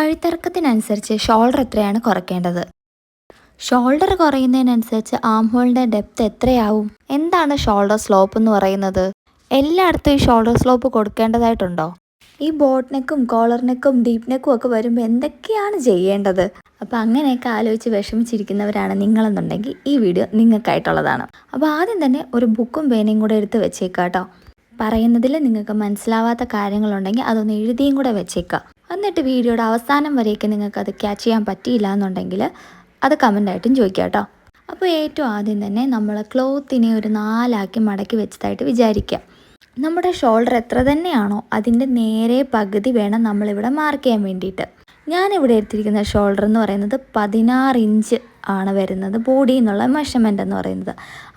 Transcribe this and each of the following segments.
കഴുത്തിറക്കത്തിനനുസരിച്ച് shoulder എത്രയാണ് കുറയ്ക്കേണ്ടത്? Shoulder കുറയുന്നതിനനുസരിച്ച് ആം ഹോളിന്റെ depth എത്രയാവും? എന്താണ് ഷോൾഡർ സ്ലോപ്പ് എന്ന് പറയുന്നത്? എല്ലായിടത്തും ഈ ഷോൾഡർ സ്ലോപ്പ് കൊടുക്കേണ്ടതായിട്ടുണ്ടോ? ഈ ബോട്ട് നെക്കും കോളർ നെക്കും നെക്കും ഒക്കെ വരുമ്പോൾ എന്തൊക്കെയാണ് ചെയ്യേണ്ടത്? അപ്പോൾ അങ്ങനെയൊക്കെ ആലോചിച്ച് വിഷമിച്ചിരിക്കുന്നവരാണ് നിങ്ങളെന്നുണ്ടെങ്കിൽ ഈ വീഡിയോ നിങ്ങൾക്കായിട്ടുള്ളതാണ്. അപ്പോൾ ആദ്യം തന്നെ ഒരു ബുക്കും പേനയും കൂടെ എടുത്ത് വെച്ചേക്കാം കേട്ടോ പറയുന്നതിൽ നിങ്ങൾക്ക് മനസ്സിലാവാത്ത കാര്യങ്ങളുണ്ടെങ്കിൽ അതൊന്ന് എഴുതിയും കൂടെ വെച്ചേക്കാം. എന്നിട്ട് വീഡിയോയുടെ അവസാനം വരെയൊക്കെ നിങ്ങൾക്ക് അത് ക്യാച്ച് ചെയ്യാൻ പറ്റിയില്ല എന്നുണ്ടെങ്കിൽ അത് കമന്റായിട്ടും ചോദിക്കാം കേട്ടോ. അപ്പോൾ ഏറ്റവും ആദ്യം തന്നെ നമ്മൾ ക്ലോത്തിനെ ഒരു നാലാക്കി മടക്കി വെച്ചതായിട്ട് വിചാരിക്കാം. നമ്മുടെ ഷോൾഡർ എത്ര തന്നെയാണോ അതിന്റെ നേരെ പകുതി വേണം നമ്മളിവിടെ മാർക്ക് ചെയ്യാൻ വേണ്ടിയിട്ട്. ഞാനിവിടെ എടുത്തിരിക്കുന്ന ഷോൾഡർ എന്ന് പറയുന്നത് പതിനാറ് ഇഞ്ച് ആണ് വരുന്നത് ബോഡി എന്നുള്ള മെഷർമെന്റ് എന്ന് പറയുന്നത്.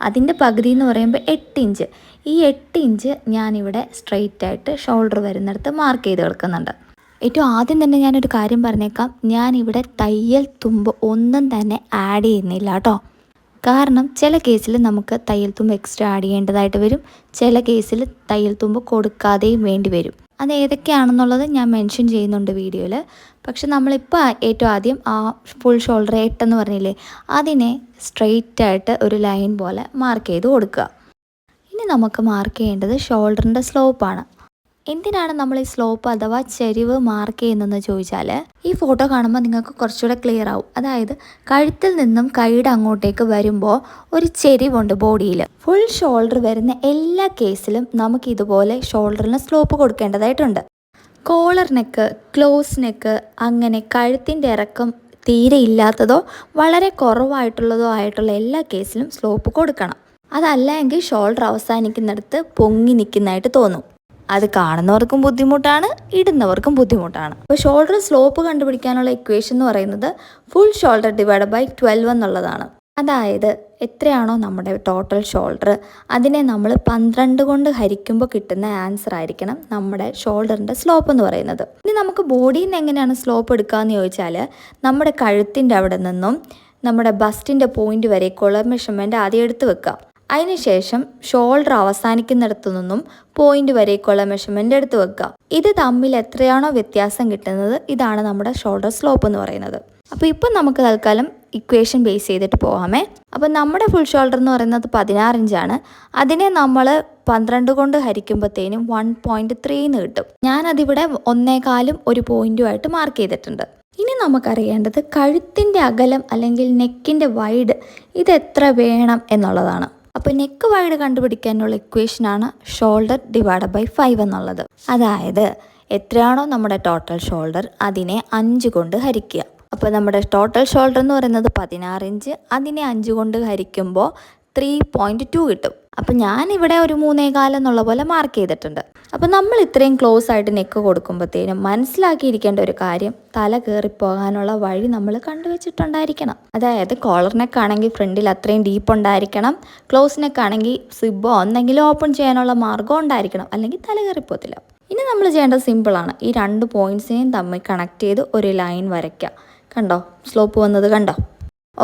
അതിന്റെ പകുതി എന്ന് പറയുമ്പോൾ എട്ട് ഇഞ്ച്. ഈ എട്ട് ഇഞ്ച് ഞാനിവിടെ സ്ട്രെയിറ്റ് ആയിട്ട് ഷോൾഡർ വരുന്നിടത്ത് മാർക്ക് ചെയ്ത് കൊടുക്കുന്നുണ്ട്. ഏറ്റവും ആദ്യം തന്നെ ഞാനൊരു കാര്യം പറഞ്ഞേക്കാം. ഞാനിവിടെ തയ്യൽ തുമ്പ് ഒന്നും തന്നെ ആഡ് ചെയ്യുന്നില്ല കേട്ടോ കാരണം ചില കേസിൽ നമുക്ക് തയ്യൽ തുമ്പ് എക്സ്ട്രാ ആഡ് ചെയ്യേണ്ടതായിട്ട് വരും. ചില കേസിൽ തയ്യൽ തുമ്പ് കൊടുക്കാതെയും വേണ്ടി വരും. അത് ഏതൊക്കെയാണെന്നുള്ളത് ഞാൻ മെൻഷൻ ചെയ്യുന്നുണ്ട് വീഡിയോയിൽ പക്ഷെ നമ്മളിപ്പോൾ ഏറ്റവും ആദ്യം ആ ഫുൾ ഷോൾഡർ ഏട്ടെന്ന് പറഞ്ഞില്ലേ അതിനെ സ്ട്രെയിറ്റ് ആയിട്ട് ഒരു ലൈൻ പോലെ മാർക്ക് ചെയ്ത് കൊടുക്കുക. ഇനി നമുക്ക് മാർക്ക് ചെയ്യേണ്ടത് ഷോൾഡറിന്റെ സ്ലോപ്പാണ് എന്തിനാണ് നമ്മൾ ഈ സ്ലോപ്പ് അഥവാ ചെരിവ് മാർക്ക് ചെയ്യുന്നതെന്ന് ചോദിച്ചാൽ ഈ ഫോട്ടോ കാണുമ്പോൾ നിങ്ങൾക്ക് കുറച്ചുകൂടെ ക്ലിയർ ആവും. അതായത് കഴുത്തിൽ നിന്നും കൈയുടെ അങ്ങോട്ടേക്ക് വരുമ്പോൾ ഒരു ചെരിവുണ്ട് ബോഡിയിൽ ഫുൾ ഷോൾഡർ വരുന്ന എല്ലാ കേസിലും നമുക്ക് ഇതുപോലെ ഷോൾഡറിന് സ്ലോപ്പ് കൊടുക്കേണ്ടതായിട്ടുണ്ട്. കോളർ നെക്ക് ക്ലോസ് നെക്ക് അങ്ങനെ കഴുത്തിന്റെ ഇറക്കം തീരെ ഇല്ലാത്തതോ വളരെ കുറവായിട്ടുള്ളതോ ആയിട്ടുള്ള എല്ലാ കേസിലും സ്ലോപ്പ് കൊടുക്കണം. അതല്ല എങ്കിൽ ഷോൾഡർ അവസാനിക്കുന്നിടത്ത് പൊങ്ങി നിൽക്കുന്നതായിട്ട് തോന്നും. അത് കാണുന്നവർക്കും ബുദ്ധിമുട്ടാണ് ഇടുന്നവർക്കും ബുദ്ധിമുട്ടാണ്. അപ്പോൾ ഷോൾഡർ സ്ലോപ്പ് കണ്ടുപിടിക്കാനുള്ള ഇക്വേഷൻ എന്ന് പറയുന്നത് full shoulder divide by twelve എന്നുള്ളതാണ്. അതായത് എത്രയാണോ നമ്മുടെ ടോട്ടൽ ഷോൾഡർ അതിനെ നമ്മൾ പന്ത്രണ്ട് കൊണ്ട് ഹരിക്കുമ്പോൾ കിട്ടുന്ന ആൻസർ ആയിരിക്കണം നമ്മുടെ ഷോൾഡറിന്റെ സ്ലോപ്പ് എന്ന് പറയുന്നത്. ഇനി നമുക്ക് ബോഡിയിൽ നിന്ന് എങ്ങനെയാണ് സ്ലോപ്പ് എടുക്കുകയെന്ന് ചോദിച്ചാൽ നമ്മുടെ കഴുത്തിന്റെ അവിടെ നിന്നും നമ്മുടെ ബസ്റ്റിന്റെ പോയിന്റ് വരേക്കുള്ള മെഷർമെന്റ് ആദ്യം എടുത്ത് വെക്കുക. അതിനുശേഷം ഷോൾഡർ അവസാനിക്കുന്നിടത്തു നിന്നും പോയിന്റ് വരേക്കുള്ള മെഷർമെന്റ് എടുത്ത് വെക്കുക. ഇത് തമ്മിൽ എത്രയാണോ വ്യത്യാസം കിട്ടുന്നത് ഇതാണ് നമ്മുടെ ഷോൾഡർ സ്ലോപ്പ് എന്ന് പറയുന്നത്. അപ്പോൾ ഇപ്പം നമുക്ക് തൽക്കാലം ഇക്വേഷൻ ബേസ് ചെയ്തിട്ട് പോകാമേ അപ്പോൾ നമ്മുടെ ഫുൾ ഷോൾഡർ എന്ന് പറയുന്നത് പതിനാറ് ഇഞ്ചാണ് അതിനെ നമ്മൾ പന്ത്രണ്ട് കൊണ്ട് ഹരിക്കുമ്പോഴത്തേനും വൺ പോയിന്റ് ത്രീന്ന് കിട്ടും. ഞാനതിവിടെ ഒന്നേകാലും ഒരു പോയിന്റുമായിട്ട് മാർക്ക് ചെയ്തിട്ടുണ്ട്. ഇനി നമുക്കറിയേണ്ടത് കഴുത്തിന്റെ അകലം അല്ലെങ്കിൽ നെക്കിന്റെ വൈഡ് ഇത് എത്ര വേണം എന്നുള്ളതാണ്. അപ്പോൾ നെക്ക് വൈഡ് കണ്ടുപിടിക്കാനുള്ള ഇക്വേഷനാണ് ഷോൾഡർ ഡിവൈഡ് ബൈ ഫൈവ് എന്നുള്ളത്. അതായത് എത്രയാണോ നമ്മുടെ ടോട്ടൽ ഷോൾഡർ അതിനെ അഞ്ച് കൊണ്ട് ഹരിക്കുക. അപ്പോൾ നമ്മുടെ ടോട്ടൽ ഷോൾഡർ എന്ന് പറയുന്നത് പതിനാറ് ഇഞ്ച് അതിനെ അഞ്ച് കൊണ്ട് ഹരിക്കുമ്പോൾ ത്രീ പോയിന്റ് ടു കിട്ടും. അപ്പോൾ ഞാനിവിടെ ഒരു മൂന്നേകാലം എന്നുള്ള പോലെ മാർക്ക് ചെയ്തിട്ടുണ്ട്. അപ്പോൾ നമ്മൾ ഇത്രയും ക്ലോസ് ആയിട്ട് നെക്ക് കൊടുക്കുമ്പോഴത്തേനും മനസ്സിലാക്കിയിരിക്കേണ്ട ഒരു കാര്യം തല കയറിപ്പോകാനുള്ള വഴി നമ്മൾ കണ്ടുവച്ചിട്ടുണ്ടായിരിക്കണം. അതായത് കോളർ നെക്ക് ആണെങ്കിൽ ഫ്രണ്ടിൽ അത്രയും ഡീപ്പ് ഉണ്ടായിരിക്കണം. ക്ലോസ് നെക്ക് ആണെങ്കിൽ സിബോ എന്തെങ്കിലും ഓപ്പൺ ചെയ്യാനുള്ള മാർഗം ഉണ്ടായിരിക്കണം. അല്ലെങ്കിൽ തല കയറിപ്പോത്തില്ല ഇനി നമ്മൾ ചെയ്യേണ്ടത് സിമ്പിളാണ് ഈ രണ്ട് പോയിന്റ്സിനെയും തമ്മിൽ കണക്ട് ചെയ്ത് ഒരു ലൈൻ വരയ്ക്കുക. കണ്ടോ? സ്ലോപ്പ് വന്നത് കണ്ടോ?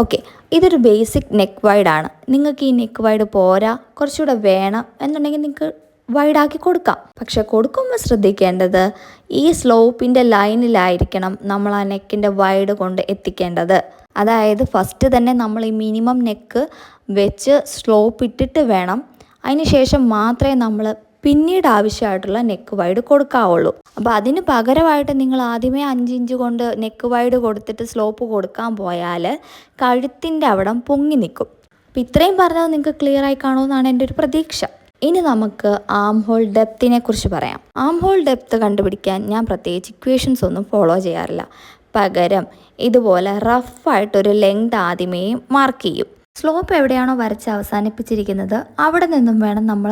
ഓക്കെ ഇതൊരു ബേസിക് നെക്ക് വൈഡാണ് നിങ്ങൾക്ക് ഈ നെക്ക് വൈഡ് പോരാ കുറച്ചുകൂടെ വേണം എന്നുണ്ടെങ്കിൽ നിങ്ങൾക്ക് വൈഡാക്കി കൊടുക്കാം. പക്ഷെ കൊടുക്കുമ്പോൾ ശ്രദ്ധിക്കേണ്ടത് ഈ സ്ലോപ്പിന്റെ ലൈനിലായിരിക്കണം നമ്മൾ ആ നെക്കിന്റെ വൈഡ് കൊണ്ട് എത്തിക്കേണ്ടത്. അതായത് ഫസ്റ്റ് തന്നെ നമ്മൾ ഈ മിനിമം നെക്ക് വെച്ച് സ്ലോപ്പ് ഇട്ടിട്ട് വേണം. അതിന് ശേഷം മാത്രമേ നമ്മൾ പിന്നീട് ആവശ്യമായിട്ടുള്ള നെക്ക് വൈഡ് കൊടുക്കാവുള്ളൂ. അപ്പോൾ അതിന് പകരമായിട്ട് നിങ്ങൾ ആദ്യമേ അഞ്ചിഞ്ച് കൊണ്ട് നെക്ക് വൈഡ് കൊടുത്തിട്ട് സ്ലോപ്പ് കൊടുക്കാൻ പോയാൽ കഴുത്തിന്റെ അവിടം പൊങ്ങി നിൽക്കും. അപ്പോൾ ഇത്രയും പറഞ്ഞത് നിങ്ങൾക്ക് ക്ലിയർ ആയി കാണുമെന്നാണ് എന്റെ ഒരു പ്രതീക്ഷ. ഇനി നമുക്ക് ആം ഹോൾ ഡെപ്തിനെ കുറിച്ച് പറയാം. ആം ഹോൾ ഡെപ്ത് കണ്ടുപിടിക്കാൻ ഞാൻ പ്രത്യേകിച്ച് ഇക്വേഷൻസ് ഒന്നും ഫോളോ ചെയ്യാറില്ല. പകരം ഇതുപോലെ റഫായിട്ടൊരു ലെങ്ത് ആദ്യമേ മാർക്ക് ചെയ്യും. സ്ലോപ്പ് എവിടെയാണോ വരച്ച് അവസാനിപ്പിച്ചിരിക്കുന്നത് അവിടെ നിന്നും വേണം നമ്മൾ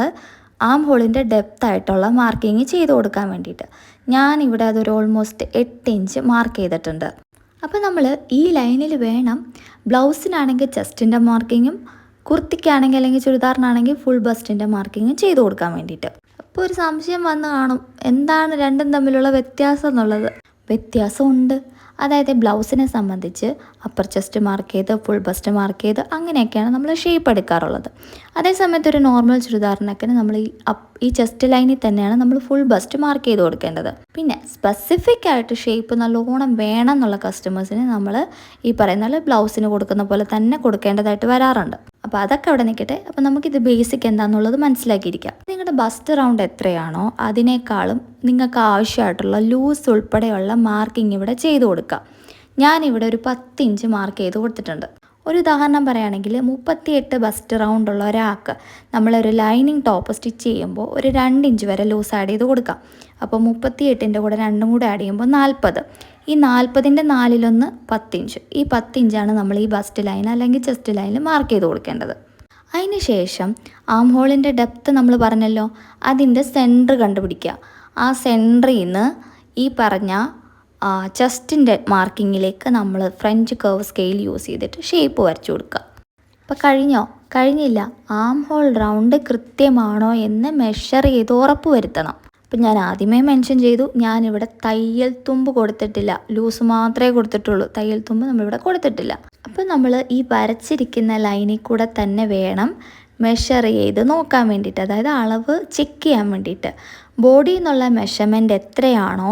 ആം ഹോളിന്റെ ഡെപ്ത് ആയിട്ടുള്ള മാർക്കിങ് ചെയ്ത് കൊടുക്കാൻ വേണ്ടിയിട്ട് ഞാൻ ഇവിടെ അതൊരു ഓൾമോസ്റ്റ് എട്ട് ഇഞ്ച് മാർക്ക് ചെയ്തിട്ടുണ്ട്. അപ്പോൾ നമ്മൾ ഈ ലൈനിൽ വേണം ബ്ലൗസിനാണെങ്കിൽ ചെസ്റ്റിന്റെ മാർക്കിങ്ങും കുർത്തിക്കാണെങ്കിൽ അല്ലെങ്കിൽ ചുരിദാറിനാണെങ്കിൽ ഫുൾ ബസ്റ്റിന്റെ മാർക്കിങ്ങും ചെയ്ത് കൊടുക്കാൻ വേണ്ടിയിട്ട്. അപ്പോൾ ഒരു സംശയം വന്ന് കാണും എന്താണ് രണ്ടും തമ്മിലുള്ള വ്യത്യാസം എന്നുള്ളത്? വ്യത്യാസമുണ്ട്. അതായത് ബ്ലൗസിനെ സംബന്ധിച്ച് അപ്പർ ചെസ്റ്റ് മാർക്ക് ചെയ്ത് ഫുൾ ബസ്റ്റ് മാർക്ക് ചെയ്ത് അങ്ങനെയൊക്കെയാണ് നമ്മൾ ഷേപ്പ് എടുക്കാറുള്ളത്. അതേസമയത്ത് ഒരു നോർമൽ ചുരിദാറിനൊക്കെ നമ്മൾ ഈ ഈ ചെസ്റ്റ് ലൈനിൽ തന്നെയാണ് നമ്മൾ ഫുൾ ബസ്റ്റ് മാർക്ക് ചെയ്ത് കൊടുക്കേണ്ടത്. പിന്നെ സ്പെസിഫിക് ആയിട്ട് ഷേപ്പ് നല്ലോണം വേണം എന്നുള്ള കസ്റ്റമേഴ്സിന് നമ്മൾ ഈ പറയുന്ന ബ്ലൗസിന് കൊടുക്കുന്ന പോലെ തന്നെ കൊടുക്കേണ്ടതായിട്ട് വരാറുണ്ട്. അപ്പോൾ അതൊക്കെ അവിടെ നിൽക്കട്ടെ. അപ്പോൾ നമുക്കിത് ബേസിക് എന്താണെന്നുള്ളത് മനസ്സിലാക്കിയിരിക്കാം. നിങ്ങളുടെ ബസ്റ്റ് റൗണ്ട് എത്രയാണോ അതിനേക്കാളും നിങ്ങൾക്ക് ആവശ്യമായിട്ടുള്ള ലൂസ് ഉൾപ്പെടെയുള്ള മാർക്കിംഗ് ഇവിടെ ചെയ്ത് കൊടുക്കുക ഞാനിവിടെ ഒരു പത്ത് ഇഞ്ച് മാർക്ക് ചെയ്ത് കൊടുത്തിട്ടുണ്ട്. ഒരു ഉദാഹരണം പറയുകയാണെങ്കിൽ മുപ്പത്തിയെട്ട് ബസ്റ്റ് റൗണ്ട് ഉള്ള ഒരാൾക്ക് നമ്മളൊരു ലൈനിങ് ടോപ്പ് സ്റ്റിച്ച് ചെയ്യുമ്പോൾ ഒരു രണ്ട് ഇഞ്ച് വരെ ലൂസ് ആഡ് ചെയ്ത് കൊടുക്കാം. അപ്പോൾ മുപ്പത്തിയെട്ടിന്റെ കൂടെ രണ്ടും കൂടെ ആഡ് ചെയ്യുമ്പോൾ നാൽപ്പത്. ഈ നാൽപ്പതിന്റെ നാലിലൊന്ന് പത്തിഞ്ച് ഈ പത്തിഞ്ചാണ് നമ്മൾ ഈ ബസ്റ്റ് ലൈൻ അല്ലെങ്കിൽ ചെസ്റ്റ് ലൈനിൽ മാർക്ക് ചെയ്ത് കൊടുക്കേണ്ടത്. അതിന് ശേഷം ആം ഹോളിന്റെ ഡെപ്ത്ത് നമ്മൾ പറഞ്ഞല്ലോ അതിന്റെ സെന്റർ കണ്ടുപിടിക്കുക. ആ സെന്ററിൽ നിന്ന് ഈ പറഞ്ഞ ചെസ്റ്റിന്റെ മാർക്കിങ്ങിലേക്ക് നമ്മൾ ഫ്രഞ്ച് കർവ് സ്കെയിൽ യൂസ് ചെയ്തിട്ട് ഷേപ്പ് വരച്ചു കൊടുക്കുക. അപ്പോൾ കഴിഞ്ഞോ? കഴിഞ്ഞില്ല. ആം ഹോൾ റൗണ്ട് കൃത്യമാണോ എന്ന് മെഷർ ചെയ്ത് ഉറപ്പ് വരുത്തണം. അപ്പം ഞാൻ ആദ്യമേ മെൻഷൻ ചെയ്തു. ഞാനിവിടെ തയ്യൽ തുമ്പ് കൊടുത്തിട്ടില്ല. ലൂസ് മാത്രമേ കൊടുത്തിട്ടുള്ളൂ. തയ്യൽ തുമ്പ് നമ്മളിവിടെ കൊടുത്തിട്ടില്ല. അപ്പം നമ്മൾ ഈ വരച്ചിരിക്കുന്ന ലൈനിൽ കൂടെ തന്നെ വേണം മെഷർ ചെയ്ത് നോക്കാൻ വേണ്ടിയിട്ട്. അതായത് അളവ് ചെക്ക് ചെയ്യാൻ വേണ്ടിയിട്ട്. ബോഡി എന്നുള്ള മെഷർമെന്റ് എത്രയാണോ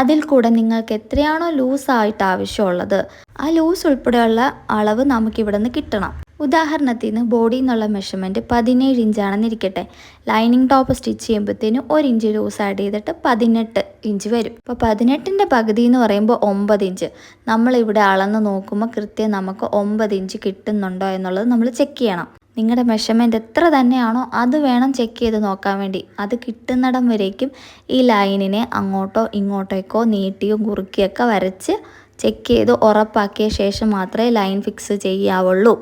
അതിൽ കൂടെ നിങ്ങൾക്ക് എത്രയാണോ ലൂസായിട്ട് ആവശ്യമുള്ളത് ആ ലൂസ് ഉൾപ്പെടെയുള്ള അളവ് നമുക്ക് ഇവിടെ നിന്ന് കിട്ടണം. ഉദാഹരണത്തിന് ബോഡി എന്നുള്ള മെഷർമെന്റ് പതിനേഴ് ഇഞ്ചാണെന്ന് ലൈനിങ് ടോപ്പ് സ്റ്റിച്ച് ചെയ്യുമ്പോഴത്തേനും ഒരു ഇഞ്ച് ലൂസ് ആഡ് ചെയ്തിട്ട് പതിനെട്ട് ഇഞ്ച് വരും. അപ്പോൾ പതിനെട്ടിന്റെ പകുതി എന്ന് പറയുമ്പോൾ ഒമ്പത് ഇഞ്ച്. നമ്മളിവിടെ അളന്ന് നോക്കുമ്പോൾ കൃത്യം നമുക്ക് ഒമ്പത് ഇഞ്ച് കിട്ടുന്നുണ്ടോ എന്നുള്ളത് നമ്മൾ ചെക്ക് ചെയ്യണം. നിങ്ങളുടെ മെഷർമെന്റ് എത്ര തന്നെയാണോ അത് വേണം ചെക്ക് ചെയ്ത് നോക്കാൻ വേണ്ടി. അത് കിട്ടുന്നിടം വരേക്കും ഈ ലൈനിനെ അങ്ങോട്ടോ ഇങ്ങോട്ടേക്കോ നീട്ടിയോ കുറുക്കിയൊക്കെ വരച്ച് ചെക്ക് ചെയ്ത് ഉറപ്പാക്കിയ ശേഷം മാത്രമേ ലൈൻ ഫിക്സ് ചെയ്യാവുള്ളൂ.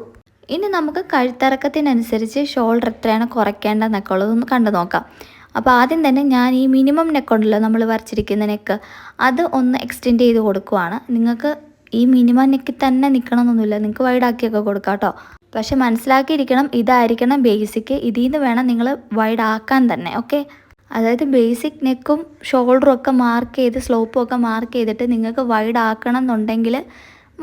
ഇനി നമുക്ക് കഴുത്തിറക്കത്തിനനുസരിച്ച് ഷോൾഡർ എത്രയാണ് കുറയ്ക്കേണ്ടതെന്നൊക്കെ ഉള്ളതൊന്ന് കണ്ടു നോക്കാം. അപ്പോൾ ആദ്യം തന്നെ ഞാൻ ഈ മിനിമം നെക്ക് ഉണ്ടല്ലോ നമ്മൾ വരച്ചിരിക്കുന്ന നെക്ക് അത് ഒന്ന് എക്സ്റ്റെൻഡ് ചെയ്ത് കൊടുക്കുവാണ്. നിങ്ങൾക്ക് ഈ മിനിമം നെക്കിൽ തന്നെ നിൽക്കണമെന്നൊന്നുമില്ല നിങ്ങൾക്ക് വൈഡാക്കിയൊക്കെ കൊടുക്കാം കേട്ടോ. പക്ഷെ മനസ്സിലാക്കിയിരിക്കണം ഇതായിരിക്കണം ബേസിക് ഇതിൽ നിന്ന് വേണം നിങ്ങൾ വൈഡ് ആക്കാൻ തന്നെ ഓക്കെ അതായത് ബേസിക് നെക്കും ഷോൾഡറും ഒക്കെ മാർക്ക് ചെയ്ത് സ്ലോപ്പും ഒക്കെ മാർക്ക് ചെയ്തിട്ട് നിങ്ങൾക്ക് വൈഡ് ആക്കണം എന്നുണ്ടെങ്കിൽ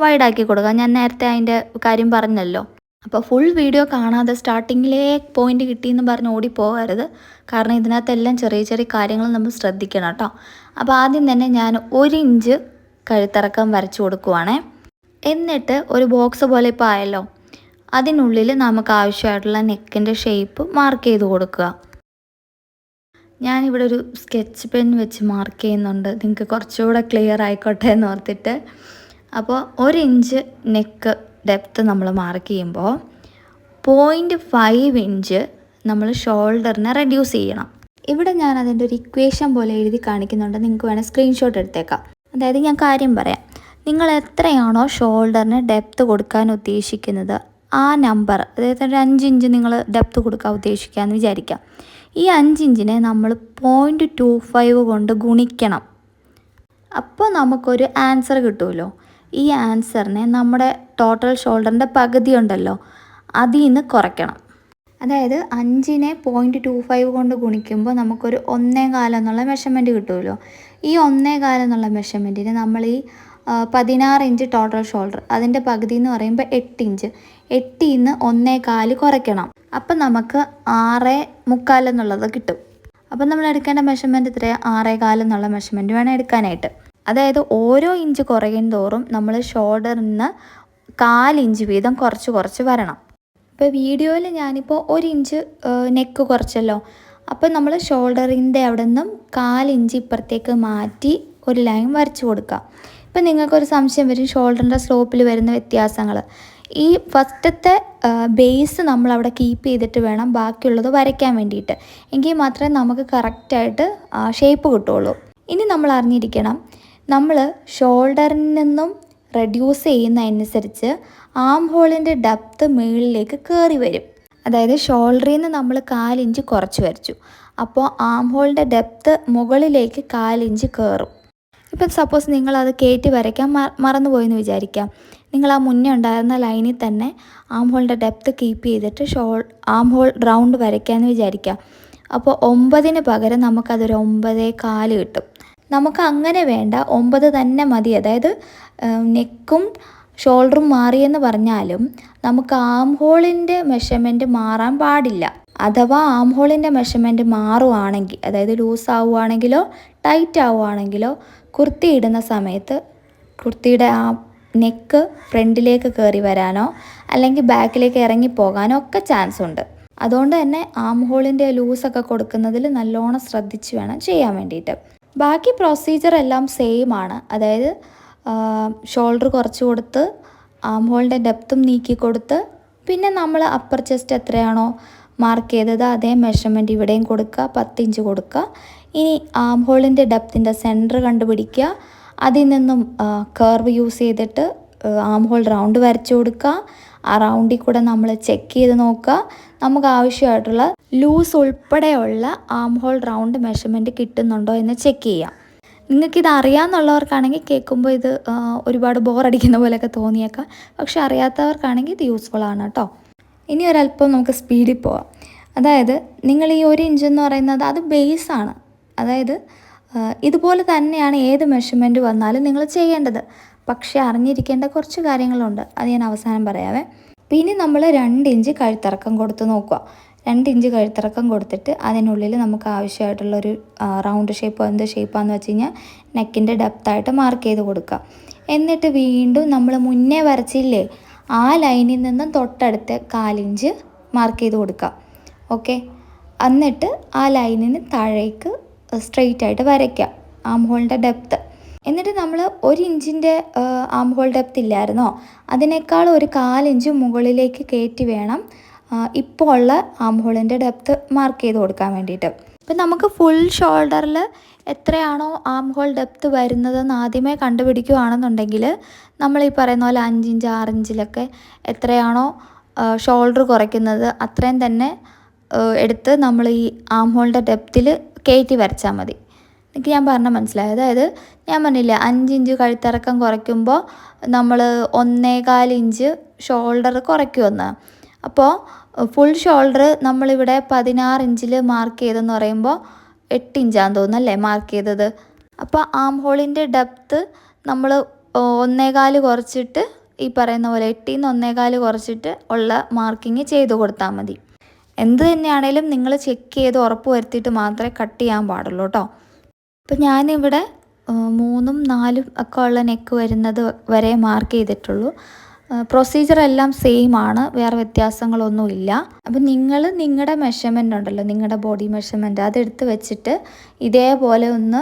വൈഡ് ആക്കി കൊടുക്കാം. ഞാൻ നേരത്തെ അതിന്റെ കാര്യം പറഞ്ഞല്ലോ. അപ്പോൾ ഫുൾ വീഡിയോ കാണാതെ സ്റ്റാർട്ടിങ്ങിലേ പോയിന്റ് കിട്ടിയെന്ന് പറഞ്ഞ് ഓടിപ്പോകരുത്. കാരണം ഇതിനകത്തെല്ലാം ചെറിയ ചെറിയ കാര്യങ്ങൾ നമ്മൾ ശ്രദ്ധിക്കണം കേട്ടോ. അപ്പോൾ ആദ്യം തന്നെ ഞാൻ ഒരു ഇഞ്ച് കഴുത്തിറക്കം വരച്ചു കൊടുക്കുവാണേ. എന്നിട്ട് ഒരു ബോക്സ് പോലെ ഇപ്പോൾ ആയല്ലോ. അതിനുള്ളിൽ നമുക്ക് ആവശ്യമായിട്ടുള്ള നെക്കിന്റെ ഷേപ്പ് മാർക്ക് ചെയ്ത് കൊടുക്കുക. ഞാനിവിടെ ഒരു സ്കെച്ച് പെൻ വെച്ച് മാർക്ക് ചെയ്യുന്നുണ്ട്. നിങ്ങൾക്ക് കുറച്ചുകൂടെ ക്ലിയർ ആയിക്കോട്ടെ എന്ന് ഓർത്തിട്ട്. അപ്പോൾ ഒരു ഇഞ്ച് നെക്ക് ഡെപ്ത്ത് നമ്മൾ മാർക്ക് ചെയ്യുമ്പോൾ പോയിന്റ് ഫൈവ് ഇഞ്ച് നമ്മൾ ഷോൾഡറിനെ റെഡ്യൂസ് ചെയ്യണം. ഇവിടെ ഞാൻ അതിന്റെ ഒരു ഇക്വേഷൻ പോലെ എഴുതി കാണിക്കുന്നുണ്ട്. നിങ്ങൾക്ക് വേണേൽ സ്ക്രീൻഷോട്ട് എടുത്തേക്കാം. അതായത് ഞാൻ കാര്യം പറയാം. നിങ്ങൾ എത്രയാണോ ഷോൾഡറിന് ഡെപ്ത്ത് കൊടുക്കാൻ ഉദ്ദേശിക്കുന്നത് ആ നമ്പർ അതായത് ഒരു അഞ്ച് ഇഞ്ച് നിങ്ങൾ ഡെപ്ത് കൊടുക്കാൻ ഉദ്ദേശിക്കുകയെന്ന് വിചാരിക്കാം. ഈ അഞ്ച് ഇഞ്ചിനെ നമ്മൾ പോയിന്റ് ടു ഫൈവ് കൊണ്ട് ഗുണിക്കണം. അപ്പോൾ നമുക്കൊരു ആൻസർ കിട്ടുമല്ലോ ഈ ആൻസറിനെ നമ്മുടെ ടോട്ടൽ ഷോൾഡറിന്റെ പകുതി ഉണ്ടല്ലോ അതിൽ നിന്ന് കുറയ്ക്കണം. അതായത് അഞ്ചിനെ പോയിന്റ് ടു ഫൈവ് കൊണ്ട് ഗുണിക്കുമ്പോൾ നമുക്കൊരു ഒന്നേ കാലം എന്നുള്ള മെഷർമെന്റ് കിട്ടുമല്ലോ ഈ ഒന്നേ കാലം എന്നുള്ള മെഷർമെന്റിന് നമ്മൾ ഈ പതിനാറ് ഇഞ്ച് ടോട്ടൽ ഷോൾഡർ അതിന്റെ പകുതി എന്ന് പറയുമ്പോൾ എട്ട് ഇഞ്ച്. എട്ടിൽ നിന്ന് ഒന്നേ കാൽ കുറയ്ക്കണം. അപ്പം നമുക്ക് ആറ് മുക്കാൽ എന്നുള്ളത് കിട്ടും. അപ്പം നമ്മൾ എടുക്കേണ്ട മെഷർമെന്റ് ഇത്രയാണ് ആറേ കാൽ എന്നുള്ള മെഷർമെന്റ് വേണം എടുക്കാനായിട്ട്. അതായത് ഓരോ ഇഞ്ച് കുറയും തോറും നമ്മൾ ഷോൾഡറിൽ നിന്ന് കാലിഞ്ച് വീതം കുറച്ച് കുറച്ച് വരണം. ഇപ്പോൾ വീഡിയോയിൽ ഞാനിപ്പോൾ ഒരു ഇഞ്ച് നെക്ക് കുറച്ചല്ലോ. അപ്പോൾ നമ്മൾ ഷോൾഡറിന്റെ അവിടെ നിന്നും കാലിഞ്ച് ഇപ്പുറത്തേക്ക് മാറ്റി ഒരു ലൈൻ വരച്ചു കൊടുക്കുക ഇപ്പം നിങ്ങൾക്കൊരു സംശയം വരും ഷോൾഡറിന്റെ സ്ലോപ്പിൽ വരുന്ന വ്യത്യാസങ്ങൾ ഈ ഫസ്റ്റത്തെ ബേസ് നമ്മൾ അവിടെ കീപ്പ് ചെയ്തിട്ട് വേണം ബാക്കിയുള്ളത് വരയ്ക്കാൻ വേണ്ടിയിട്ട്. എങ്കിൽ മാത്രമേ നമുക്ക് കറക്റ്റായിട്ട് ഷേപ്പ് കിട്ടുള്ളൂ. ഇനി നമ്മൾ അറിഞ്ഞിരിക്കണം നമ്മൾ ഷോൾഡറിൽ നിന്നും റെഡ്യൂസ് ചെയ്യുന്നതനുസരിച്ച് ആം ഹോളിന്റെ ഡെപ്ത്ത് മുകളിലേക്ക് കയറി വരും. അതായത് ഷോൾഡറിൽ നിന്ന് നമ്മൾ കാലിഞ്ച് കുറച്ച് വരച്ചു. അപ്പോൾ ആം ഹോളിന്റെ ഡെപ്ത്ത് മുകളിലേക്ക് കാലിഞ്ച് കയറും ഇപ്പം സപ്പോസ് നിങ്ങളത് കയറ്റി വരയ്ക്കാൻ മറന്നുപോയെന്ന് വിചാരിക്കാം. നിങ്ങൾ ആ മുന്നേ ഉണ്ടായിരുന്ന ലൈനിൽ തന്നെ ആം ഹോളിന്റെ ഡെപ്ത്ത് കീപ്പ് ചെയ്തിട്ട് ഷോൾ ആം ഹോൾ റൗണ്ട് വരയ്ക്കാമെന്ന് വിചാരിക്കാം. അപ്പോൾ ഒമ്പതിന് പകരം നമുക്കതൊരു ഒമ്പതേ കാൽ കിട്ടും. നമുക്ക് അങ്ങനെ വേണ്ട ഒമ്പത് തന്നെ മതി. അതായത് നെക്കും ഷോൾഡറും മാറിയെന്ന് പറഞ്ഞാലും നമുക്ക് ആം ഹോളിന്റെ മെഷർമെന്റ് മാറാൻ പാടില്ല. അഥവാ ആം ഹോളിന്റെ മെഷർമെന്റ് മാറുവാണെങ്കിൽ അതായത് ലൂസ് ആവുകയാണെങ്കിലോ ടൈറ്റ് ആവുകയാണെങ്കിലോ കുർത്തി ഇടുന്ന സമയത്ത് കുർത്തിയുടെ ആ നെക്ക് ഫ്രണ്ടിലേക്ക് കയറി വരാനോ അല്ലെങ്കിൽ ബാക്കിലേക്ക് ഇറങ്ങി പോകാനോ ഒക്കെ ചാൻസ് ഉണ്ട്. അതുകൊണ്ട് തന്നെ ആം ഹോളിന്റെ ലൂസൊക്കെ കൊടുക്കുന്നതിൽ നല്ലോണം ശ്രദ്ധിച്ച് വേണം ചെയ്യാൻ വേണ്ടിയിട്ട്. ബാക്കി പ്രൊസീജിയർ എല്ലാം സെയിം ആണ്. അതായത് ഷോൾഡർ കുറച്ച് കൊടുത്ത് ആം ഹോളിന്റെ ഡെപ്തും നീക്കി കൊടുത്ത് പിന്നെ നമ്മൾ അപ്പർ ചെസ്റ്റ് എത്രയാണോ മാർക്ക് ചെയ്തത് അതേ മെഷർമെന്റ് ഇവിടെയും കൊടുക്കുക പത്തിഞ്ച് കൊടുക്കുക. ഇനി ആം ഹോളിന്റെ ഡെപ്തിന്റെ സെന്റർ കണ്ടുപിടിക്കുക. അതിൽ നിന്നും കർവ് യൂസ് ചെയ്തിട്ട് ആം ഹോൾ റൗണ്ട് വരച്ചു കൊടുക്കുക. ആ റൗണ്ടിൽ കൂടെ നമ്മൾ ചെക്ക് ചെയ്ത് നോക്കുക. നമുക്ക് ആവശ്യമായിട്ടുള്ള ലൂസ് ഉൾപ്പെടെയുള്ള ആം ഹോൾ റൗണ്ട് മെഷർമെന്റ് കിട്ടുന്നുണ്ടോ എന്ന് ചെക്ക് ചെയ്യാം. നിങ്ങൾക്കിത് അറിയാമെന്നുള്ളവർക്കാണെങ്കിൽ കേൾക്കുമ്പോൾ ഇത് ഒരുപാട് ബോറടിക്കുന്ന പോലെയൊക്കെ തോന്നിയേക്കാം. പക്ഷെ അറിയാത്തവർക്കാണെങ്കിൽ ഇത് യൂസ്ഫുൾ ആണ് കേട്ടോ. ഇനി ഒരല്പം നമുക്ക് സ്പീഡിൽ പോവാം. അതായത് നിങ്ങൾ ഈ ഒരു ഇഞ്ച് എന്ന് പറയുന്നത് അത് ബേസാണ് അതായത് ഇതുപോലെ തന്നെയാണ് ഏത് മെഷർമെന്റ് വന്നാലും നിങ്ങൾ ചെയ്യേണ്ടത്. പക്ഷേ അറിഞ്ഞിരിക്കേണ്ട കുറച്ച് കാര്യങ്ങളുണ്ട്. അത് ഞാൻ അവസാനം പറയാവേ. പിന്നെ നമ്മൾ രണ്ട് ഇഞ്ച് കഴുത്തിറക്കം കൊടുത്ത് നോക്കുക. രണ്ട് ഇഞ്ച് കഴുത്തിറക്കം കൊടുത്തിട്ട് അതിനുള്ളിൽ നമുക്ക് ആവശ്യമായിട്ടുള്ളൊരു റൗണ്ട് ഷേപ്പോ എന്ത് ഷേപ്പാന്ന് വെച്ച് കഴിഞ്ഞാൽ നെക്കിന്റെ ഡെപ്തായിട്ട് മാർക്ക് ചെയ്ത് കൊടുക്കുക. എന്നിട്ട് വീണ്ടും നമ്മൾ മുന്നേ വരച്ചില്ലേ ആ ലൈനിൽ നിന്നും തൊട്ടടുത്ത് കാലിഞ്ച് മാർക്ക് ചെയ്ത് കൊടുക്കുക. ഓക്കെ എന്നിട്ട് ആ ലൈനിന് താഴേക്ക് സ്ട്രെയിറ്റ് ആയിട്ട് വരയ്ക്കുക ആം ഹോളിന്റെ ഡെപ്ത്ത് എന്നിട്ട് നമ്മൾ ഒരു ഇഞ്ചിന്റെ ആം ഹോൾ ഡെപ്ത് ഇല്ലായിരുന്നോ അതിനേക്കാൾ ഒരു കാലിഞ്ച് മുകളിലേക്ക് കയറ്റി വേണം ഇപ്പോൾ ഉള്ള ആം ഹോളിന്റെ ഡെപ്ത്ത് മാർക്ക് ചെയ്ത് കൊടുക്കാൻ വേണ്ടിയിട്ട്. ഇപ്പം നമുക്ക് ഫുൾ ഷോൾഡറിൽ എത്രയാണോ ആം ഹോൾ ഡെപ്ത്ത് വരുന്നതെന്ന് ആദ്യമേ കണ്ടുപിടിക്കുകയാണെന്നുണ്ടെങ്കിൽ നമ്മൾ ഈ പറയുന്ന പോലെ അഞ്ചിഞ്ച് ആറിഞ്ചിലൊക്കെ എത്രയാണോ ഷോൾഡർ കുറയ്ക്കുന്നത് അത്രയും തന്നെ എടുത്ത് നമ്മൾ ഈ ആം ഹോളിന്റെ ഡെപ്തിൽ കയറ്റി വരച്ചാൽ മതി. എനിക്ക് ഞാൻ പറഞ്ഞാൽ മനസ്സിലായി. അതായത് ഞാൻ പറഞ്ഞില്ലേ അഞ്ചിഞ്ച് കഴുത്തിറക്കം കുറയ്ക്കുമ്പോൾ നമ്മൾ ഒന്നേകാൽ ഇഞ്ച് ഷോൾഡർ കുറയ്ക്കുമെന്ന്. അപ്പോൾ ഫുൾ ഷോൾഡർ നമ്മളിവിടെ പതിനാറ് ഇഞ്ചിൽ മാർക്ക് ചെയ്തെന്ന് പറയുമ്പോൾ എട്ട് ഇഞ്ചാന്ന് തോന്നുന്നു അല്ലേ മാർക്ക് ചെയ്തത്. അപ്പോൾ ആം ഹോളിന്റെ ഡെപ്ത്ത് നമ്മൾ ഒന്നേകാൽ കുറച്ചിട്ട് ഈ പറയുന്ന പോലെ എട്ടിൽ നിന്ന് ഒന്നേകാൽ കുറച്ചിട്ട് ഉള്ള മാർക്കിങ് ചെയ്ത് കൊടുത്താൽ മതി. എന്ത് തന്നെയാണേലും നിങ്ങൾ ചെക്ക് ചെയ്ത് ഉറപ്പ് വരുത്തിയിട്ട് മാത്രമേ കട്ട് ചെയ്യാൻ പാടുള്ളൂ കേട്ടോ അപ്പോൾ ഞാനിവിടെ മൂന്നും നാലും ഒക്കെ ഉള്ള നെക്ക് വരുന്നത് വരെ മാർക്ക് ചെയ്തിട്ടുള്ളൂ. പ്രൊസീജിയർ എല്ലാം സെയിം ആണ് വേറെ വ്യത്യാസങ്ങളൊന്നുമില്ല അപ്പം നിങ്ങൾ നിങ്ങളുടെ മെഷർമെന്റ് ഉണ്ടല്ലോ നിങ്ങളുടെ ബോഡി മെഷർമെന്റ് അതെടുത്ത് വെച്ചിട്ട് ഇതേപോലെ ഒന്ന്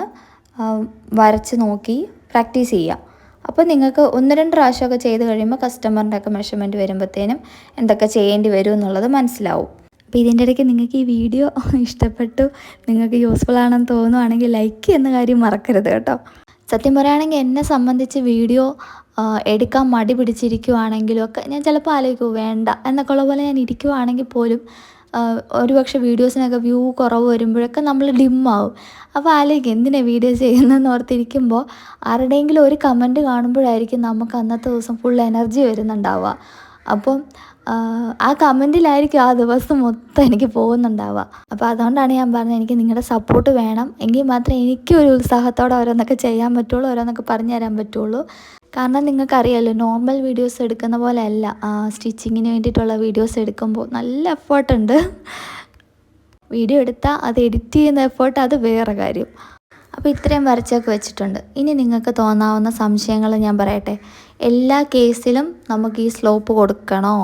വരച്ച് നോക്കി പ്രാക്ടീസ് ചെയ്യാം. അപ്പോൾ നിങ്ങൾക്ക് ഒന്ന് രണ്ട് പ്രാവശ്യമൊക്കെ ചെയ്ത് കഴിയുമ്പോൾ കസ്റ്റമറിന്റെ ഒക്കെ മെഷർമെന്റ് വരുമ്പോഴത്തേനും എന്തൊക്കെ ചെയ്യേണ്ടി വരും എന്നുള്ളത് മനസ്സിലാവും. അപ്പോൾ ഇതിന്റെ ഇടയ്ക്ക് നിങ്ങൾക്ക് ഈ വീഡിയോ ഇഷ്ടപ്പെട്ടു നിങ്ങൾക്ക് യൂസ്ഫുൾ ആണെന്ന് തോന്നുവാണെങ്കിൽ ലൈക്ക് എന്ന കാര്യം മറക്കരുത് കേട്ടോ. സത്യം പറയുകയാണെങ്കിൽ എന്നെ സംബന്ധിച്ച് വീഡിയോ എടുക്കാൻ മടി പിടിച്ചിരിക്കുവാണെങ്കിലും ഒക്കെ ഞാൻ ചിലപ്പോൾ ആലോചിക്കും വേണ്ട എന്നൊക്കെ ഉള്ള പോലെ ഞാൻ ഇരിക്കുവാണെങ്കിൽ പോലും ഒരുപക്ഷെ വീഡിയോസിനൊക്കെ വ്യൂ കുറവ് വരുമ്പോഴൊക്കെ നമ്മൾ ഡിമ്മാവും അപ്പോൾ ആലോചിക്കും എന്തിനാണ് വീഡിയോ ചെയ്യുന്നതെന്ന് ഓർത്തിരിക്കുമ്പോൾ ആരുടെയെങ്കിലും ഒരു കമന്റ് കാണുമ്പോഴായിരിക്കും നമുക്ക് അന്നത്തെ ദിവസം ഫുൾ എനർജി വരുന്നുണ്ടാവുക. അപ്പം ആ കമന്റിലായിരിക്കും ആ ദിവസം മൊത്തം എനിക്ക് പോകുന്നുണ്ടാവുക. അപ്പോൾ അതുകൊണ്ടാണ് ഞാൻ പറഞ്ഞത് എനിക്ക് നിങ്ങളുടെ സപ്പോർട്ട് വേണം. എങ്കിൽ മാത്രമേ എനിക്ക് ഒരു ഉത്സാഹത്തോടെ ഓരോന്നൊക്കെ ചെയ്യാൻ പറ്റുള്ളൂ ഓരോന്നൊക്കെ പറഞ്ഞു തരാൻ പറ്റുള്ളൂ. കാരണം നിങ്ങൾക്കറിയാമല്ലോ നോർമൽ വീഡിയോസ് എടുക്കുന്ന പോലെ അല്ല സ്റ്റിച്ചിങ്ങിന് വേണ്ടിയിട്ടുള്ള വീഡിയോസ് എടുക്കുമ്പോൾ നല്ല എഫേർട്ടുണ്ട് വീഡിയോ എടുത്താൽ അത് എഡിറ്റ് ചെയ്യുന്ന എഫേർട്ട് അത് വേറെ കാര്യം. അപ്പോൾ ഇത്രയും വരച്ചൊക്കെ വെച്ചിട്ടുണ്ട്. ഇനി നിങ്ങൾക്ക് തോന്നാവുന്ന സംശയങ്ങൾ ഞാൻ പറയട്ടെ. എല്ലാ കേസിലും നമുക്ക് ഈ സ്ലോപ്പ് കൊടുക്കണോ?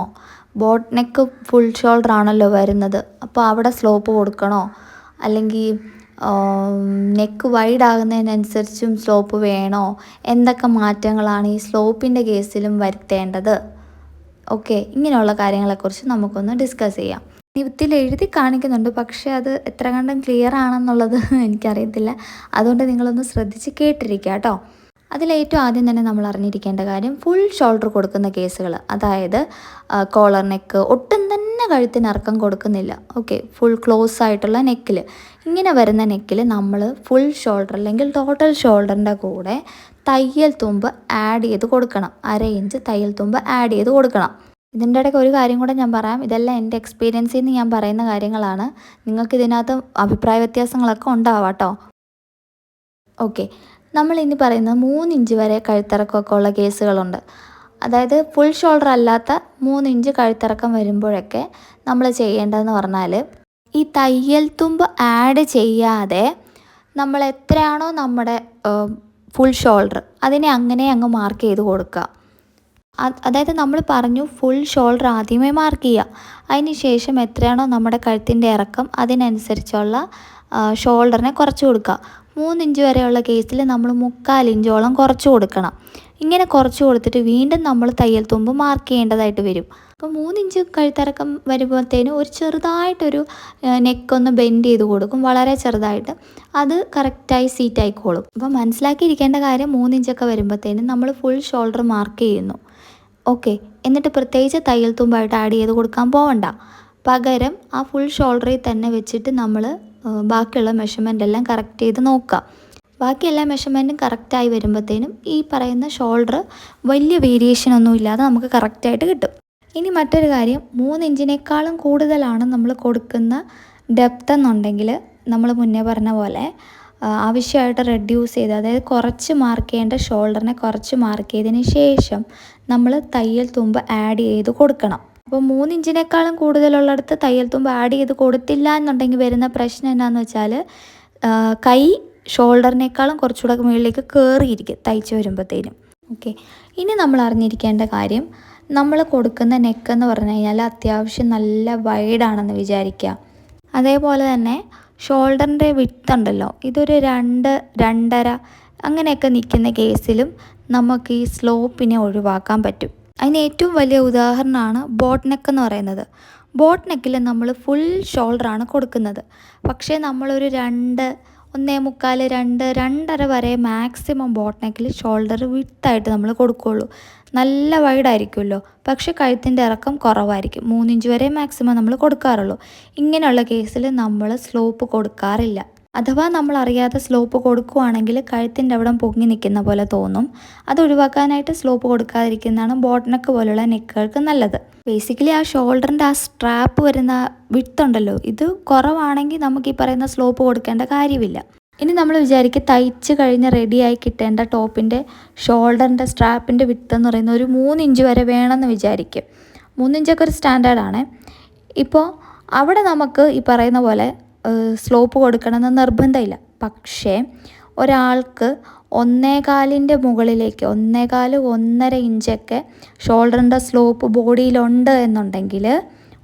ബോട്ട് നെക്ക് ഫുൾ ഷോൾഡർ ആണല്ലോ വരുന്നത്. അപ്പോൾ അവിടെ സ്ലോപ്പ് കൊടുക്കണോ? അല്ലെങ്കിൽ നെക്ക് വൈഡ് ആകുന്നതിനനുസരിച്ചും സ്ലോപ്പ് വേണോ? എന്തൊക്കെ മാറ്റങ്ങളാണ് ഈ സ്ലോപ്പിന്റെ കേസിലും വരുത്തേണ്ടത്? ഓക്കെ ഇങ്ങനെയുള്ള കാര്യങ്ങളെക്കുറിച്ച് നമുക്കൊന്ന് ഡിസ്കസ് ചെയ്യാം. നിവത്തിൽ എഴുതി കാണിക്കുന്നുണ്ട് പക്ഷേ അത് എത്ര കണ്ടും ക്ലിയർ ആണെന്നുള്ളത് എനിക്കറിയത്തില്ല. അതുകൊണ്ട് നിങ്ങളൊന്ന് ശ്രദ്ധിച്ച് കേട്ടിരിക്കുക കേട്ടോ അതിലേറ്റവും ആദ്യം തന്നെ നമ്മൾ അറിഞ്ഞിരിക്കേണ്ട കാര്യം ഫുൾ ഷോൾഡർ കൊടുക്കുന്ന കേസുകൾ. അതായത് കോളർ നെക്ക് ഒട്ടും തന്നെ കഴുത്തിന് ഇറക്കം കൊടുക്കുന്നില്ല. ഓക്കെ ഫുൾ ക്ലോസ് ആയിട്ടുള്ള നെക്കിൽ ഇങ്ങനെ വരുന്ന നെക്കിൽ നമ്മൾ ഫുൾ ഷോൾഡർ അല്ലെങ്കിൽ ടോട്ടൽ ഷോൾഡറിന്റെ കൂടെ തയ്യൽ തുമ്പ് ആഡ് ചെയ്ത് കൊടുക്കണം. അര ഇഞ്ച് തയ്യൽ തുമ്പ് ആഡ് ചെയ്ത് കൊടുക്കണം. ഇതിന്റെ ഇടയ്ക്ക് ഒരു കാര്യം കൂടെ ഞാൻ പറയാം. ഇതെല്ലാം എന്റെ എക്സ്പീരിയൻസിൽ നിന്ന് ഞാൻ പറയുന്ന കാര്യങ്ങളാണ്. നിങ്ങൾക്ക് ഇതിനകത്ത് അഭിപ്രായ വ്യത്യാസങ്ങളൊക്കെ ഉണ്ടാവാം കേട്ടോ ഓക്കെ നമ്മൾ ഇനി പറയുന്നത് മൂന്ന് ഇഞ്ച് വരെ കഴുത്തിറക്കമൊക്കെ ഉള്ള കേസുകളുണ്ട്. അതായത് ഫുൾ ഷോൾഡർ അല്ലാത്ത മൂന്ന് ഇഞ്ച് കഴുത്തിറക്കം വരുമ്പോഴൊക്കെ നമ്മൾ ചെയ്യേണ്ടതെന്ന് പറഞ്ഞാൽ ഈ തയ്യൽ തുമ്പ് ആഡ് ചെയ്യാതെ നമ്മൾ എത്രയാണോ നമ്മുടെ ഫുൾ ഷോൾഡർ അതിനെ അങ്ങനെ അങ്ങ് മാർക്ക് ചെയ്ത് കൊടുക്കുക. അതായത് നമ്മൾ പറഞ്ഞു ഫുൾ ഷോൾഡർ ആദ്യമേ മാർക്ക് ചെയ്യുക. അതിന് ശേഷം എത്രയാണോ നമ്മുടെ കഴുത്തിന്റെ ഇറക്കം അതിനനുസരിച്ചുള്ള ഷോൾഡറിനെ കുറച്ച് കൊടുക്കുക. മൂന്നിഞ്ച് വരെയുള്ള കേസിൽ നമ്മൾ മുക്കാലിഞ്ചോളം കുറച്ച് കൊടുക്കണം. ഇങ്ങനെ കുറച്ച് കൊടുത്തിട്ട് വീണ്ടും നമ്മൾ തയ്യൽ തുമ്പ് മാർക്ക് ചെയ്യേണ്ടതായിട്ട് വരും. അപ്പോൾ മൂന്നിഞ്ച് കഴുത്തിറക്കം വരുമ്പോഴത്തേനും ഒരു ചെറുതായിട്ടൊരു നെക്കൊന്ന് ബെൻഡ് ചെയ്ത് കൊടുക്കും. വളരെ ചെറുതായിട്ട്. അത് കറക്റ്റായി സീറ്റ് ആയിക്കോളും. അപ്പോൾ മനസ്സിലാക്കിയിരിക്കേണ്ട കാര്യം മൂന്നിഞ്ചൊക്കെ വരുമ്പോഴത്തേനും നമ്മൾ ഫുൾ ഷോൾഡർ മാർക്ക് ചെയ്യുന്നു. ഓക്കെ. എന്നിട്ട് പ്രത്യേകിച്ച് തയ്യൽ തുമ്പായിട്ട് ആഡ് ചെയ്ത് കൊടുക്കാൻ പോവണ്ട. പകരം ആ ഫുൾ ഷോൾഡറിൽ തന്നെ വെച്ചിട്ട് നമ്മൾ ബാക്കിയുള്ള മെഷർമെന്റ് എല്ലാം കറക്റ്റ് ചെയ്ത് നോക്കുക ബാക്കി എല്ലാ മെഷർമെന്റും കറക്റ്റായി വരുമ്പോഴത്തേനും ഈ പറയുന്ന ഷോൾഡർ വലിയ വേരിയേഷൻ ഒന്നും ഇല്ലാതെ നമുക്ക് കറക്റ്റായിട്ട് കിട്ടും. ഇനി മറ്റൊരു കാര്യം മൂന്ന് ഇഞ്ചിനേക്കാളും കൂടുതലാണ് നമ്മൾ കൊടുക്കുന്ന ഡെപ്ത് എന്നുണ്ടെങ്കിൽ നമ്മൾ മുന്നേ പറഞ്ഞ പോലെ ആവശ്യമായിട്ട് റെഡ്യൂസ് ചെയ്ത് അതായത് കുറച്ച് മാർക്ക് ചെയ്യേണ്ട ഷോൾഡറിനെ കുറച്ച് മാർക്ക് ചെയ്തതിന് ശേഷം നമ്മൾ തയ്യൽ തുമ്പ് ആഡ് ചെയ്ത് കൊടുക്കണം. അപ്പോൾ മൂന്ന് ഇഞ്ചിനേക്കാളും കൂടുതലുള്ളിടത്ത് തയ്യൽ തുമ്പ് ആഡ് ചെയ്ത് കൊടുത്തില്ല എന്നുണ്ടെങ്കിൽ വരുന്ന പ്രശ്നം എന്താണെന്ന് വെച്ചാൽ കൈ ഷോൾഡറിനേക്കാളും കുറച്ചുകൂടെ മുകളിലേക്ക് കയറിയിരിക്കും തയ്ച്ച് വരുമ്പോഴത്തേനും ഓക്കെ ഇനി നമ്മൾ അറിഞ്ഞിരിക്കേണ്ട കാര്യം നമ്മൾ കൊടുക്കുന്ന നെക്ക് എന്ന് പറഞ്ഞു കഴിഞ്ഞാൽ അത്യാവശ്യം നല്ല വൈഡാണെന്ന് വിചാരിക്കുക. അതേപോലെ തന്നെ ഷോൾഡറിന്റെ വിത്ത് ഉണ്ടല്ലോ ഇതൊരു രണ്ട് രണ്ടര അങ്ങനെയൊക്കെ നിൽക്കുന്ന കേസിലും നമുക്ക് ഈ സ്ലോപ്പിനെ ഒഴിവാക്കാൻ പറ്റും. അതിന് ഏറ്റവും വലിയ ഉദാഹരണമാണ് ബോട്ട് നെക്ക് എന്ന് പറയുന്നത്. ബോട്ട് നെക്കിൽ നമ്മൾ ഫുൾ ഷോൾഡർ ആണ് കൊടുക്കുന്നത്. പക്ഷേ നമ്മളൊരു രണ്ട് ഒന്നേ മുക്കാൽ രണ്ട് രണ്ടര വരെ മാക്സിമം ബോട്ട് നെക്കിൽ ഷോൾഡർ വിട്ടായിട്ട് നമ്മൾ കൊടുക്കുകയുള്ളൂ നല്ല വൈഡായിരിക്കുമല്ലോ പക്ഷെ കഴുത്തിന്റെ ഇറക്കം കുറവായിരിക്കും. മൂന്നിഞ്ച് വരെ മാക്സിമം നമ്മൾ കൊടുക്കാറുള്ളൂ. ഇങ്ങനെയുള്ള കേസിൽ നമ്മൾ സ്ലോപ്പ് കൊടുക്കാറില്ല. അഥവാ നമ്മൾ അറിയാതെ സ്ലോപ്പ് കൊടുക്കുവാണെങ്കിൽ കഴുത്തിന്റെ അവിടെ പൊങ്ങി നിൽക്കുന്ന പോലെ തോന്നും. അത് ഒഴിവാക്കാനായിട്ട് സ്ലോപ്പ് കൊടുക്കാതിരിക്കുന്നതാണ് ബോട്ട്നക്ക് പോലുള്ള നെക്കുകൾക്ക് നല്ലത്. ബേസിക്കലി ആ ഷോൾഡറിന്റെ ആ സ്ട്രാപ്പ് വരുന്ന വിട്ടുണ്ടല്ലോ ഇത് കുറവാണെങ്കിൽ നമുക്ക് ഈ പറയുന്ന സ്ലോപ്പ് കൊടുക്കേണ്ട കാര്യമില്ല. ഇനി നമ്മൾ വിചാരിക്കുക തയ്ച്ച് കഴിഞ്ഞ് റെഡിയായി കിട്ടേണ്ട ടോപ്പിന്റെ ഷോൾഡറിന്റെ സ്ട്രാപ്പിന്റെ വിട്ട് എന്ന് പറയുന്ന ഒരു മൂന്ന് ഇഞ്ച് വരെ വേണമെന്ന് വിചാരിക്കും. മൂന്നിഞ്ചൊക്കെ ഒരു സ്റ്റാൻഡേർഡാണ് ഇപ്പോൾ അവിടെ നമുക്ക് ഈ പറയുന്ന പോലെ സ്ലോപ്പ് കൊടുക്കണമെന്ന് നിർബന്ധമില്ല. പക്ഷേ ഒരാൾക്ക് ഒന്നേകാലിന്റെ മുകളിലേക്ക് ഒന്നേകാൽ ഒന്നര ഇഞ്ചൊക്കെ ഷോൾഡറിന്റെ സ്ലോപ്പ് ബോഡിയിലുണ്ട് എന്നുണ്ടെങ്കിൽ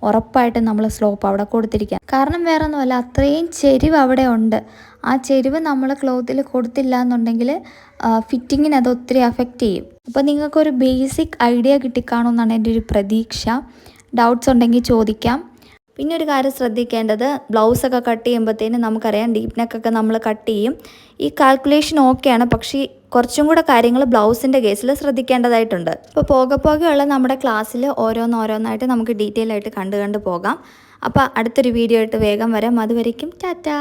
ഉറപ്പായിട്ടും നമ്മൾ സ്ലോപ്പ് അവിടെ കൊടുത്തിരിക്കുക. കാരണം വേറെ ഒന്നുമല്ല അത്രയും ചെരിവ് അവിടെ ഉണ്ട്. ആ ചെരിവ് നമ്മൾ ക്ലോത്തിൽ കൊടുത്തില്ല എന്നുണ്ടെങ്കിൽ ഫിറ്റിങ്ങിന് അത് ഒത്തിരി അഫക്റ്റ് ചെയ്യും. അപ്പോൾ നിങ്ങൾക്കൊരു ബേസിക് ഐഡിയ കിട്ടിക്കാണുമെന്നാണ് എന്റെ ഒരു പ്രതീക്ഷ. ഡൗട്ട്സ് ഉണ്ടെങ്കിൽ ചോദിക്കാം. പിന്നെ ഒരു കാര്യം ശ്രദ്ധിക്കേണ്ടത് ബ്ലൗസൊക്കെ കട്ട് ചെയ്യുമ്പോഴത്തേനും നമുക്കറിയാം ഡീപ്പ് നെക്കൊക്കെ നമ്മൾ കട്ട് ചെയ്യും. ഈ കാൽക്കുലേഷൻ ഓക്കെയാണ്. പക്ഷേ കുറച്ചും കൂടെ കാര്യങ്ങൾ ബ്ലൗസിന്റെ കേസിൽ ശ്രദ്ധിക്കേണ്ടതായിട്ടുണ്ട്. ഇപ്പോൾ പോകെ പോകെയുള്ള നമ്മുടെ ക്ലാസ്സിൽ ഓരോന്നോരോന്നായിട്ട് നമുക്ക് ഡീറ്റെയിൽ ആയിട്ട് കണ്ടു കണ്ട് പോകാം. അപ്പോൾ അടുത്തൊരു വീഡിയോ ആയിട്ട് വേഗം വരാം. അതുവരയ്ക്കും ടാറ്റാ.